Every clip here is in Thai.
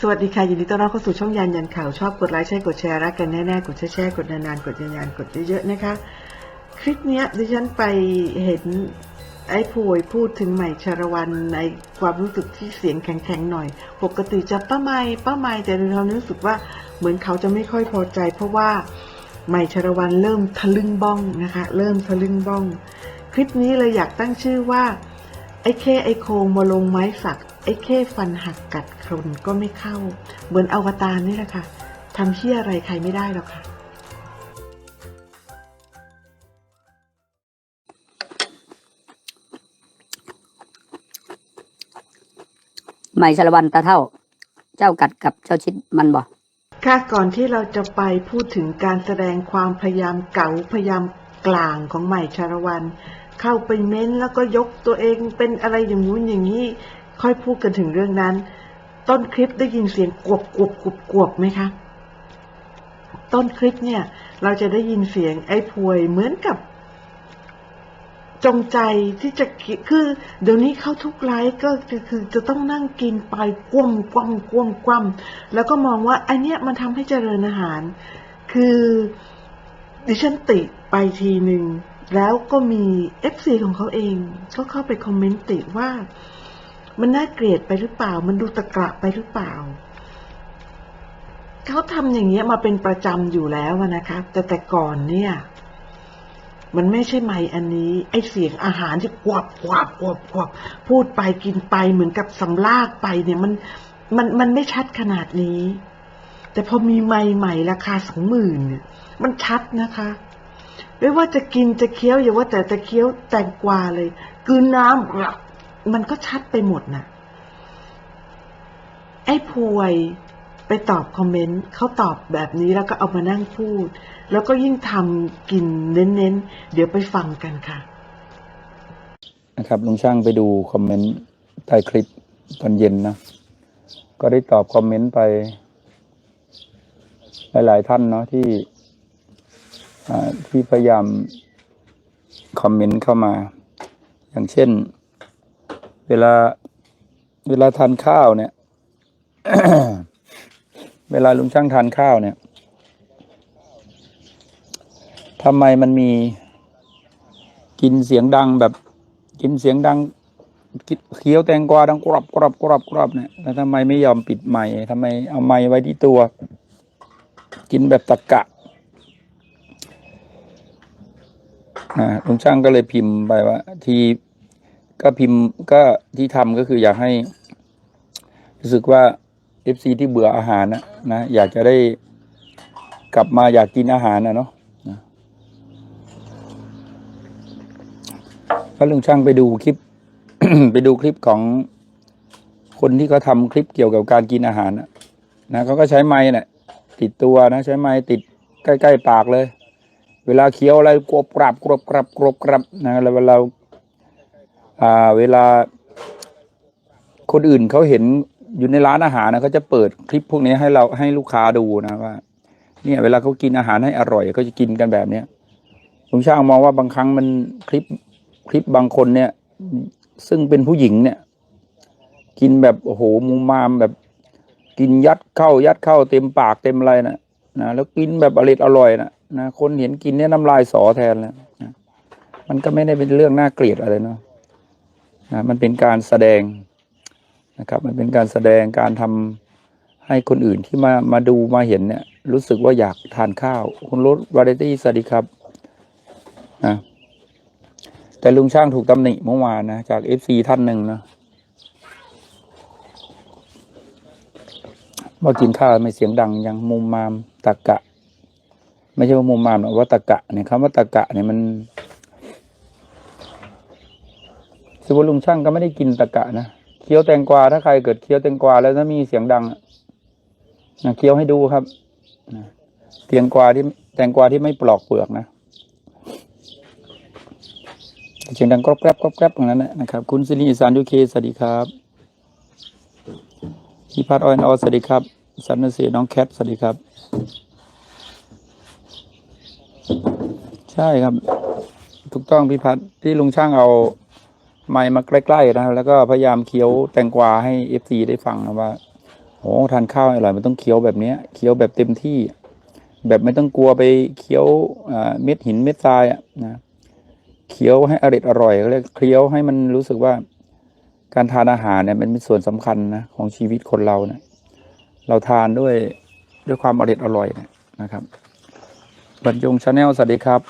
สวัสดีค่ะ ยินดีต้อนรับเข้าสู่ช่องยันยันข่าว ชอบกดไลค์ใช่กดแชร์รักกันแน่ๆ กดแชร์กดนานๆ กดยันๆกดเยอะๆนะคะ คลิปเนี้ยดิฉันไปเห็นไอ้ป่วยพูดถึงใหม่ชาละวันในความรู้สึกที่เสียงแข็งๆหน่อย ปกติจะป้าไม่ป้าไม่แต่เรารู้สึกว่าเหมือนเขาจะไม่ค่อยพอใจ เพราะว่าใหม่ชาละวันเริ่มทะลึ่งบ้องนะคะ เริ่มทะลึ่งบ้อง คลิปนี้เลยอยากตั้งชื่อว่าไอ้เข้ไอ้โคงมาลงไม้สัก ไอ้เข้ฟันหักกัดคนก็ไม่เข้า เหมือนอวตารนี่แหละค่ะทำเที่ยอะไรใครไม่ได้หรอกค่ะ ใหม่ชาละวันตาเท่า เจ้ากัดกับเจ้าชิดมันบ่ค่ะก่อนที่เราจะไปพูดถึงการแสดงความพยายามเก๋าพยายามกลางของใหม่ชาละวัน เข้าไปเม้นแล้วก็ยกตัวเองเป็นอะไรอย่างงู้นอย่างนี้ ค่อยพูดกันถึงเรื่องนั้น ต้นคลิปได้ยินเสียงกวบกวบกวบกวบไหมคะ ต้นคลิปเนี่ย เราจะได้ยินเสียงไอ้พวยเหมือนกับ จงใจที่จะคือ เดี๋ยวนี้เข้าทุกไลฟ์ก็คือจะต้องนั่งกินไปกวมกวมกวมกวมแล้วก็มองว่าไอเนี้ยมันทำให้เจริญอาหาร คือดิฉันติไปทีหนึ่งแล้วก็มีเอฟซีของเขาเองก็เข้าไปคอมเมนต์ติว่า มันน่าเกลียดไปหรือเปล่า มันดูตะกระไปหรือเปล่า เขาทำอย่างเงี้ยมาเป็นประจำอยู่แล้วอะนะคะแต่แต่ก่อนเนี่ย มันไม่ใช่ไม้อันนี้ ไอเสียงอาหารที่กวบกวบกวบกวบพูดไปกินไปเหมือนกับสำลากไปเนี่ยมันมันมันไม่ชัดขนาดนี้ แต่พอมีไม้ใหม่ราคาสองหมื่นเนี่ย มันชัดนะคะไม่ว่าจะกินจะเคี้ยวอย่าว่าแต่จะเคี้ยวแตงกวาเลยกืนน้ำ มันก็ชัดไปหมดน่ะ ไอ้พวยไปตอบคอมเมนต์เขาตอบแบบนี้แล้วก็เอามานั่งพูด แล้วก็ยิ่งทำกินเน้นๆ เดี๋ยวไปฟังกันค่ะ นะครับลุงช่างไปดูคอมเมนต์ใต้คลิปตอนเย็นนะ ก็ได้ตอบคอมเมนต์ไป หลาย ๆ ท่านเนาะที่ที่พยายามคอมเมนต์เข้ามา อย่างเช่น เวลา เวลาทานข้าวเนี่ย เวลาลุงช่างทานข้าวเนี่ยทำไมมันมีกินเสียงดังแบบ กินเสียงดังเคี้ยวแตงกวาดังกรอบกรอบกรอบกรอบเนี่ยแล้วทำไมไม่ยอมปิดไมค์ทำไมเอาไมค์ไว้ที่ตัว กินแบบตะกะนะลุงช่างก็เลยพิมพ์ไปว่าที่ ก็พิมพ์ก็ที่ทำก็คืออยากให้ รู้สึกว่าเอฟซีที่เบื่ออาหารนะนะอยากจะได้กลับมาอยากกินอาหารนะเนาะก็ลุงช่างไปดูคลิป ไปดูคลิปของคนที่เขาทำคลิปเกี่ยวกับการกินอาหารนะนะเขาก็ใช้ไม้น่ะติดตัวนะ ใช้ไม้ติดใกล้ ๆ ปากเลย เวลาเคี้ยวอะไรกรบกรับกรบกรับกรบกรับนะแล้วเวลา อ่าเวลา คนอื่นเขาเห็นอยู่ในร้านอาหารนะเขาจะเปิดคลิปพวกนี้ให้เราให้ลูกค้าดูนะว่า เนี่ย เวลาเขากินอาหารให้อร่อยเขาจะกินกันแบบเนี้ยลุงช่างมองว่าบางครั้งมันคลิปคลิปบางคนเนี่ย ซึ่งเป็นผู้หญิงเนี่ย กินแบบโอ้โหมูมามแบบ กินยัดเข้ายัดเข้าเต็มปากเต็มอะไรนะนะแล้วกินแบบอร่อยอร่อยนะนะคนเห็นกินเนี่ยน้ำลายสอแทนแล้วนะมันก็ไม่ได้เป็นเรื่องน่าเกลียดอะไรเนาะ นะมันเป็นการแสดงนะครับ มันเป็นการแสดงการทำให้คนอื่นที่มามาดูมาเห็นเนี่ย รู้สึกว่าอยากทานข้าว คุณรถวาไรตี้สวัสดีครับนะแต่ลุงช่างถูกตำหนิเมื่อวานนะ จากเอฟซีท่านหนึ่งนะว่ากินข้าวไม่เสียงดังยังมุมมามตะกะ ไม่ใช่ว่ามุมมามหรอกว่าตะกะเนี่ยคำว่าตะกะเนี่ยมัน สมมติลุงช่างก็ไม่ได้กินตะกะนะเคี้ยวแตงกวาถ้าใครเกิดเคี้ยวแตงกวาแล้วถ้ามีเสียงดังนะเคี้ยวให้ดูครับนะแตงกวาที่แตงกวาที่ไม่ปลอกเปลือกนะเสียงดังกรอบแกรบกรอบแกรบอย่างนั้นนะครับ คุณซิลีอีสานยูเคสวัสดีครับพี่พัดออยนอสวัสดีครับ สันนเสีน้องแคทสวัสดีครับ ใช่ครับ ถูกต้องพี่พัดที่ลุงช่างเอา ไม้มาใกล้ๆนะแล้วก็พยายามเคี้ยวแตงกวาให้เอฟซีได้ฟังนะว่าโอ้ทานข้าวอร่อยมันต้องเคี้ยวแบบเนี้ยเคี้ยวแบบเต็มที่ แบบไม่ต้องกลัวไปเคี้ยวเม็ดหินเม็ดทรายอะนะเคี้ยวให้อร่อยอร่อยเขาเรียกเคี้ยวให้มันรู้สึกว่า การทานอาหารเนี่ยมันเป็นส่วนสำคัญนะของชีวิตคนเรานะเราทานด้วยด้วยความอร่อยอร่อยนะนะครับบรรจงชาแนลสวัสดีครับ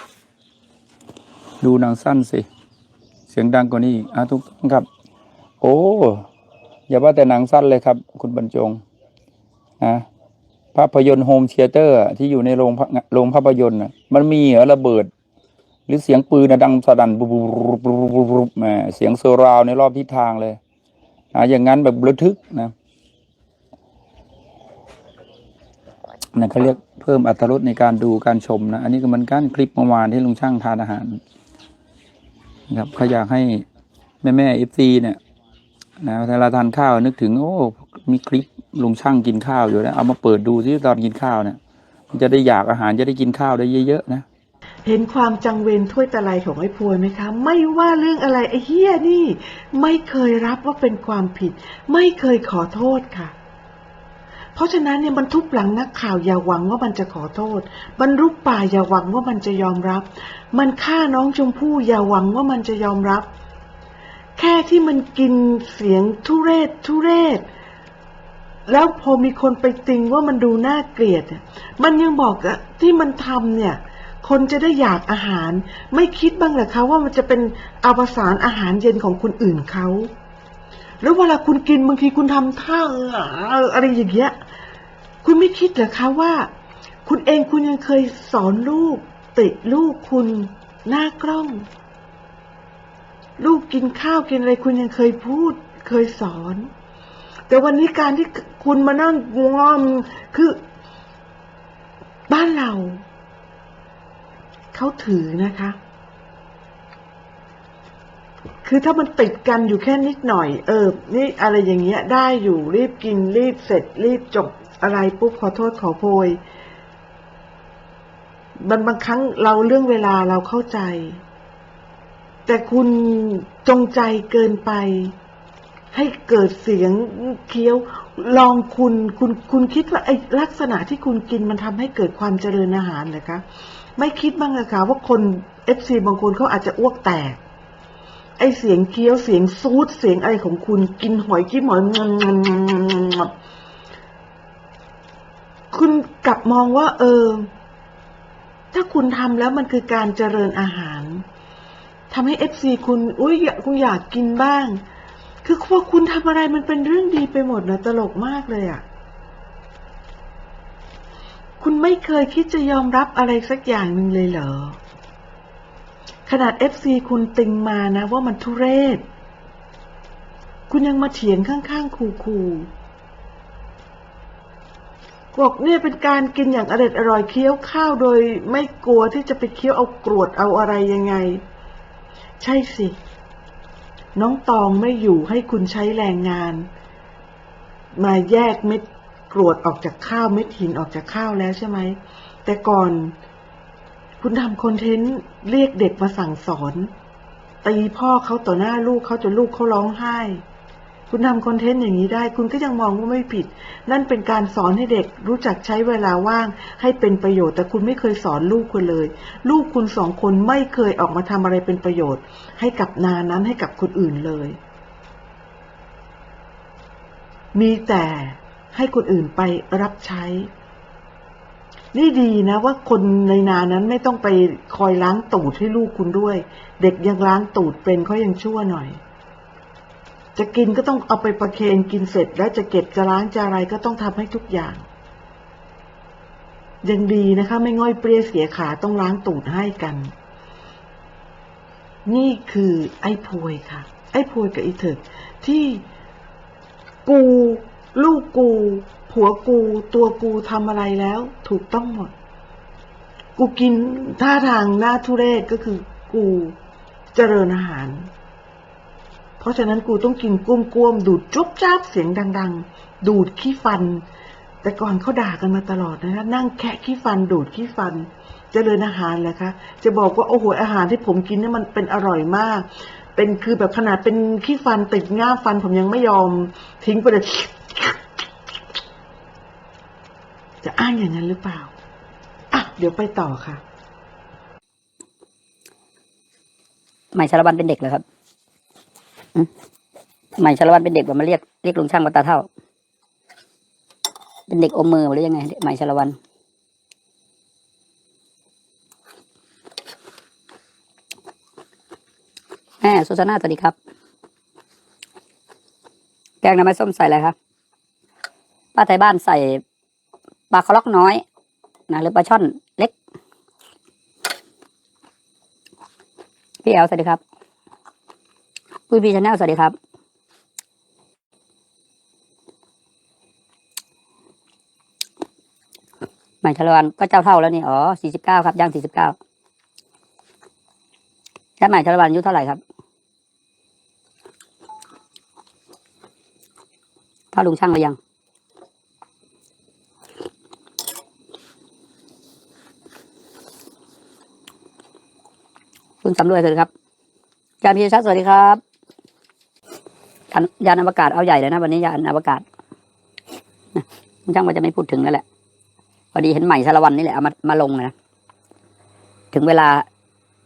ดูหนังสั้นสิ สียงดังกว่านี้อีกอะทุกท่านครับ โอ้อย่าว่าแต่หนังสั้นเลยครับ คุณบรรจงนะภาพยนตร์โฮมเทเตอร์ที่อยู่ในโรงภาโรงภาพยนตร์มันมีเหรอระเบิด หรือเสียงปืนดังสนั่นบุบบุบบุบบุบแหมเสียงเซราวในรอบทิศทางเลยอะอย่างนั้นแบบระทึกนะนั่นเขาเรียกเพิ่มอรรถรสในการดูการชมนะ อันนี้ก็เหมันการคลิปเมื่อวานที่ลุงช่างทานอาหาร นะครับเขาอยากให้แม่แม่เอฟซีเนี่ยนะเวลาทานข้าวนึกถึง โอ้ มีคลิปลุงช่างกินข้าวอยู่นะเอามาเปิดดูซิตอนกินข้าวเนี่ยมันจะได้อยากอาหารจะได้กินข้าวได้เยอะๆนะเห็นความจังเวรถ้วยตะไลของไอ้พวยไหมคะ ไม่ว่าเรื่องอะไรไอ้เฮียนี่ ไม่เคยรับว่าเป็นความผิด ไม่เคยขอโทษค่ะ เพราะฉะนั้นเนี่ยมันทุบหลังนักข่าวอย่าหวังว่ามันจะขอโทษมันรุป่าอย่าหวังว่ามันจะยอมรับ มันฆ่าน้องชมพู่อย่าหวังว่ามันจะยอมรับ แค่ที่มันกินเสียงทุเรศทุเรศ แล้วพอมีคนไปติงว่ามันดูน่าเกลียด มันยังบอกที่มันทำเนี่ย คนจะได้อยากอาหาร ไม่คิดบ้างเหรอคะว่ามันจะเป็นอวสานอาหารเย็นของคนอื่นเขาแล้วเวลาคุณกินบางทีคุณทำท่าอะไรอย่างเงี้ย คุณไม่คิดเหรอคะว่า คุณเองคุณยังเคยสอนลูกติลูกคุณหน้ากล้อง ลูกกินข้าวกินอะไรคุณยังเคยพูด เคยสอน แต่วันนี้การที่คุณมานั่งงอมคือ บ้านเรา เขาถือนะคะ คือถ้ามันติดกันอยู่แค่นิดหน่อย เออ นี่อะไรอย่างเงี้ย ได้อยู่รีบกินรีบเสร็จรีบจบ อะไรปุ๊บขอโทษขอโพยมันบางครั้งเราเรื่องเวลาเราเข้าใจ แต่คุณจงใจเกินไป ให้เกิดเสียงเคี้ยว ลองคุณคุณคุณคิดว่าไอ้ลักษณะที่คุณกินมันทำให้เกิดความเจริญอาหารเหรอคะ ไม่คิดบ้างเหรอคะว่าคนเอฟซีบางคนเขาอาจจะอ้วกแตก ไอเสียงเคี้ยวเสียงซูดเสียงอะไรของคุณกินหอยกินหอยงำงำงำงำงำ คุณกลับมองว่า เออ ถ้าคุณทำแล้วมันคือการเจริญอาหารทำให้เอฟซีคุณ อุ้ยอยากคุณอยากกินบ้าง คือว่าคุณทำอะไรมันเป็นเรื่องดีไปหมดนะตลกมากเลยอะ่ะ คุณไม่เคยคิดจะยอมรับอะไรสักอย่างหนึ่งเลยเหรอ ขนาดเอฟซีคุณติงมานะว่ามันทุเรศ คุณยังมาเถียงข้างๆ คูๆ บอกเนี่ยเป็นการกินอย่างอร่อยอร่อยเคี้ยวข้าวโดยไม่กลัวที่จะไปเคี้ยวเอากรวดเอาอะไรยังไง ใช่สิ น้องตองไม่อยู่ให้คุณใช้แรงงาน มาแยกเม็ดกรวดออกจากข้าวเม็ดหินออกจากข้าวแล้วใช่ไหม แต่ก่อนคุณทำคอนเทนต์เรียกเด็กมาสั่งสอนตีพ่อเขาต่อหน้าลูกเขาจนลูกเขาร้องไห้ คุณทำคอนเทนต์อย่างนี้ได้ คุณก็ยังมองว่าไม่ผิด นั่นเป็นการสอนให้เด็กรู้จักใช้เวลาว่าง ให้เป็นประโยชน์ แต่คุณไม่เคยสอนลูกคุณเลย ลูกคุณสองคนไม่เคยออกมาทำอะไรเป็นประโยชน์ ให้กับนานั้นให้กับคนอื่นเลย มีแต่ให้คนอื่นไปรับใช้ นี่ดีนะว่าคนในนานั้นไม่ต้องไปคอยล้างตูดให้ลูกคุณด้วย เด็กยังล้างตูดเป็นเขายังชั่วหน่อย จะกินก็ต้องเอาไปประเคนกินเสร็จ แล้วจะเก็บจะล้างจะอะไรก็ต้องทำให้ทุกอย่างยังดีนะคะ ไม่ง่อยเปรี้ยเสียขาต้องล้างตูดให้กัน นี่คือไอ้พวยค่ะ ไอ้พวยกับไอ้เถิดที่กู ลูกกู ผัวกู ตัวกูทำอะไรแล้ว ถูกต้องหมด กูกินท่าทางหน้าทุเรศก็คือกูเจริญอาหาร เพราะฉะนั้นกูต้องกินกุ้มกวมๆดูดจุ๊บจ้าบเสียงดัง ๆ ดูดขี้ฟัน แต่ก่อนเขาด่ากันมาตลอดนะคะนั่งแคะขี้ฟันดูดขี้ฟันเจริญอาหารแหละคะจะบอกว่าโอ้โหอาหารที่ผมกินเนี่ยมันเป็นอร่อยมาก เป็นคือแบบขนาดเป็นขี้ฟันติดง่ามฟันผมยังไม่ยอม ทิ้งไปเลยจะอ้างอย่างนั้นหรือเปล่าอะเดี๋ยวไปต่อค่ะใหม่ชาละวันเป็นเด็กเหรอครับ ใหม่ชลวันเป็นเด็กแบบมาเรียกเรียกลุงช่างมาตาเท่า เป็นเด็กอมมือหรือยังไงใหม่ชลวันแม่สุสานาสวัสดีครับ แกงน้ำมันส้มใส่อะไรครับป้าไทยบ้านใส่ปลาคาล็อกน้อยนะหรือปลาช่อนเล็ก พี่แอลสวัสดีครับ ปุ้ยพีชาแนลสวัสดีครับ ใหม่ชาลวันก็เจ้าเท่าแล้วนี่ อ๋อสี่สิบเก้าครับย่างสี่สิบเก้าแค่ใหม่ชาลวันอายุเท่าไหร่ครับ ถ้าลุงช่างหรือยังคุณสำรวยสวัสดีครับยานพีชัดสวัสดีครับ ยานอวกาศเอาใหญ่เลยนะวันนี้ยานอวกาศนะคุณช่างว่าจะไม่พูดถึงแล้วแหละพอดีเห็นใหม่ชาละวันนี่แหละเอามามาลงนะถึงเวลา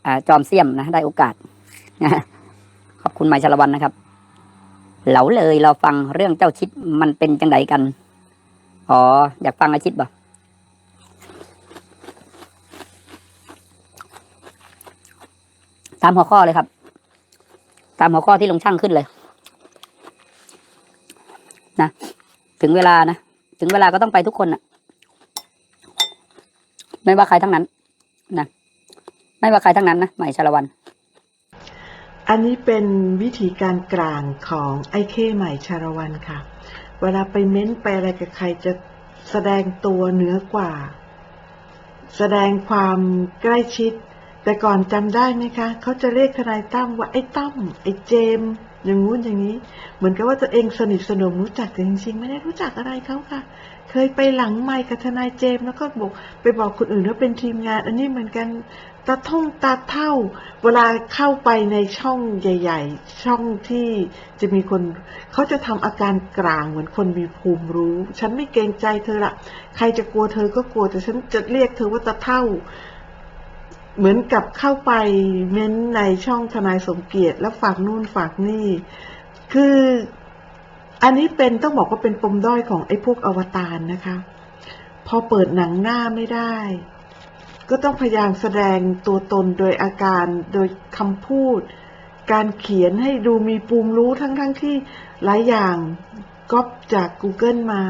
อาจอมเสี่ยมนะได้โอกาสขอบคุณใหม่ชาละวันนะครับ เหลาเลยเราฟังเรื่องเจ้าชิดมันเป็นจังไดกันอ๋ออยากฟังอาชิดบ่ตามหัวข้อเลยครับ ตามหัวข้อที่ลงช่างขึ้นเลย นะถึงเวลานะถึงเวลาก็ต้องไปทุกคนนะไม่ว่าใครทั้งนั้นนะไม่ว่าใครทั้งนั้นนะใหม่ชาลวัน อันนี้เป็นวิธีการกลางของไอเข้ใหม่ชาละวันค่ะ เวลาไปเม้นไปอะไรกับใครจะแสดงตัวเหนือกว่า แสดงความใกล้ชิด แต่ก่อนจำได้ไหมคะ เขาจะเรียกทนายตั้มว่าไอ้ตั้มไอ้เจมส์ อย่างงู้นอย่างนี้ เหมือนกับว่าตัวเองสนิทสนมรู้จักแต่จริงๆ ไม่ได้รู้จักอะไรเขาค่ะ เคยไปหลังไมค์กับทนายเจมแล้วก็บอกไปบอกคนอื่นว่าเป็นทีมงาน อันนี้เหมือนกันตาท่องตาเท่า เวลาเข้าไปในช่องใหญ่ ๆ ช่องที่จะมีคนเขาจะทำอาการกลางเหมือนคนมีภูมิรู้ ฉันไม่เกรงใจเธอละใครจะกลัวเธอก็กลัวแต่ฉันจะเรียกเธอว่าตาเท่า เหมือนกับเข้าไปเม้นในช่องทนายสมเกียรติแล้วฝากนู่นฝากนี่ คืออันนี้เป็นต้องบอกว่าเป็นปมด้อยของไอ้พวกอวตารนะคะ พอเปิดหนังหน้าไม่ได้ ก็ต้องพยายามแสดงตัวตนโดยอาการโดยคำพูด การเขียนให้ดูมีปูมรู้ทั้งๆทที่หลายอย่างก๊อปจาก Google มา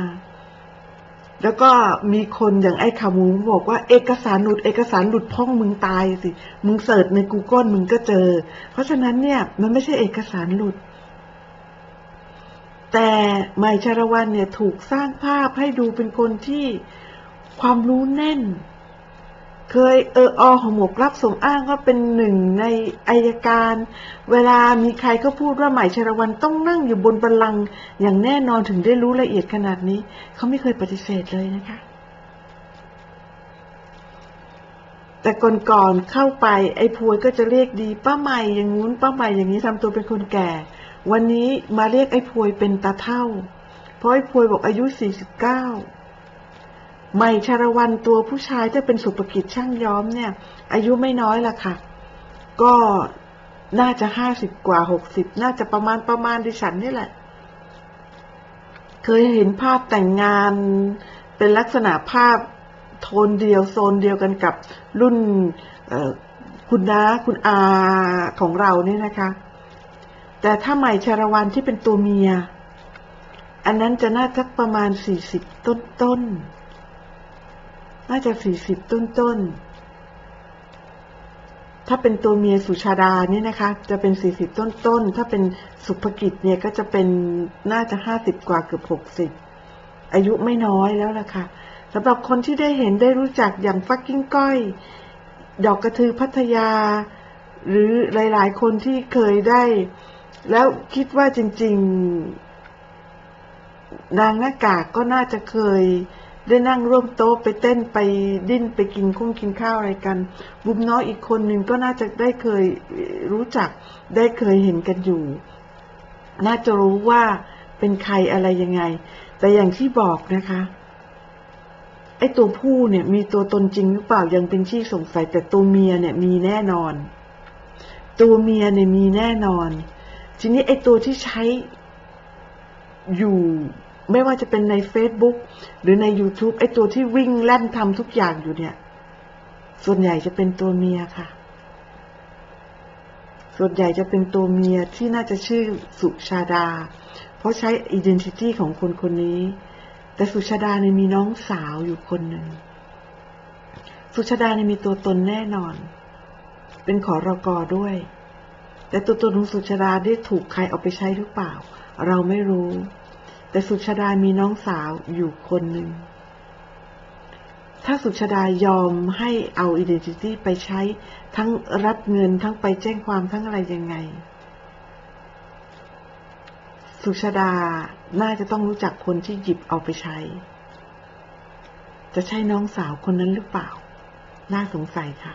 แล้วก็มีคนอย่างไอ้ขามูบอกว่าเอกสารหลุด เอกสารหลุดพ่องมึงตายสิ มึงเสิร์ชใน Google มึงก็เจอ เพราะฉะนั้นเนี่ยมันไม่ใช่เอกสารหลุด แต่ไม่ชารวันเนี่ยถูกสร้างภาพให้ดูเป็นคนที่ความรู้แน่น เคยเอออของหมวกรับสมอ้างว่าเป็นหนึ่งในอายการ เวลามีใครก็พูดว่าหม่ชาละวันต้องนั่งอยู่บนบัลลังก์อย่างแน่นอนถึงได้รู้ละเอียดขนาดนี้ เขาไม่เคยปฏิเสธเลยนะคะ แต่ก่อนๆเข้าไปไอ้พวยก็จะเรียกดีป้าใหม่อย่างงู้นป้าใหม่อย่างนี้ทำตัวเป็นคนแก่ วันนี้มาเรียกไอ้พวยเป็นตาเท่า เพราะไอ้พวยบอกอายุ49ใหม่ชาละวันตัวผู้ชายที่เป็นสุภกิจช่างย้อมเนี่ย อายุไม่น้อยละค่ะ ก็น่าจะห้าสิบกว่าหกสิบน่าจะประมาณประมาณดิฉันนี่แหละ เคยเห็นภาพแต่งงานเป็นลักษณะภาพโทนเดียวโซนเดียวกันกับรุ่นคุณน้าคุณอาของเราเนี่ยนะคะ แต่ถ้าใหม่ชาละวันที่เป็นตัวเมีย อันนั้นจะน่าจะประมาณสี่สิบต้นต้นๆ น่าจะสี่สิบต้นต้นๆ ถ้าเป็นตัวเมียสุชาดาเนี่ยนะคะ จะเป็นสี่สิบต้นต้นๆ ถ้าเป็นสุภกิจเนี่ยก็จะเป็นน่าจะห้าสิบกว่าเกือบหกสิบอายุไม่น้อยแล้วล่ะค่ะสำหรับคนที่ได้เห็นได้รู้จักอย่างฟักกิ้งก้อย ดอกกระทือพัทยา หรือหลายๆ คนที่เคยได้ แล้วคิดว่าจริง ๆ นางหน้ากากก็น่าจะเคย ได้นั่งร่วมโต๊ะไปเต้นไปดิ้นไปกินคุ้งกินข้าวอะไรกัน บุมน้อยอีกคนหนึ่งก็น่าจะได้เคยรู้จักได้เคยเห็นกันอยู่ น่าจะรู้ว่าเป็นใครอะไรยังไง แต่อย่างที่บอกนะคะไอ้ตัวผู้เนี่ยมีตัวตนจริงหรือเปล่ายังเป็นที่สงสัย แต่ตัวเมียเนี่ยมีแน่นอน ตัวเมียเนี่ยมีแน่นอน ทีนี้ไอ้ตัวที่ใช้อยู่ ไม่ว่าจะเป็นใน Facebook หรือใน YouTube ไอตัวที่วิ่งแล่นทำทุกอย่างอยู่เนี่ย ส่วนใหญ่จะเป็นตัวเมียค่ะ ส่วนใหญ่จะเป็นตัวเมียที่น่าจะชื่อสุชาดา เพราะใช้ identity ของคนคนนี้ แต่สุชาดาเนี่ยมีน้องสาวอยู่คนหนึ่ง สุชาดาเนี่ยมีตัวตนแน่นอน เป็นขอรอกอด้วย แต่ตัวตนของสุชาดาได้ถูกใครเอาไปใช้หรือเปล่า เราไม่รู้ แต่สุชาดามีน้องสาวอยู่คนหนึ่ง ถ้าสุชาดายอมให้เอา identity ไปใช้ทั้งรับเงินทั้งไปแจ้งความทั้งอะไรยังไง สุชาดาน่าจะต้องรู้จักคนที่หยิบเอาไปใช้ จะใช่น้องสาวคนนั้นหรือเปล่า น่าสงสัยค่ะ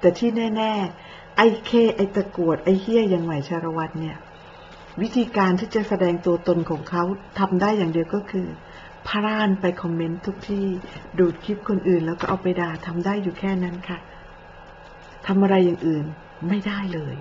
แต่ที่แน่ ๆ ไอ้เคไอ้ตะกวดไอ้เฮี้ยอย่างไหวชาละวันเนี่ย วิธีการที่จะแสดงตัวตนของเขาทำได้อย่างเดียวก็คือ พรานไปคอมเมนต์ทุกที่ ดูดคลิปคนอื่น แล้วก็เอาไปด่าทำได้อยู่แค่นั้นค่ะทำอะไรอย่างอื่นไม่ได้เลย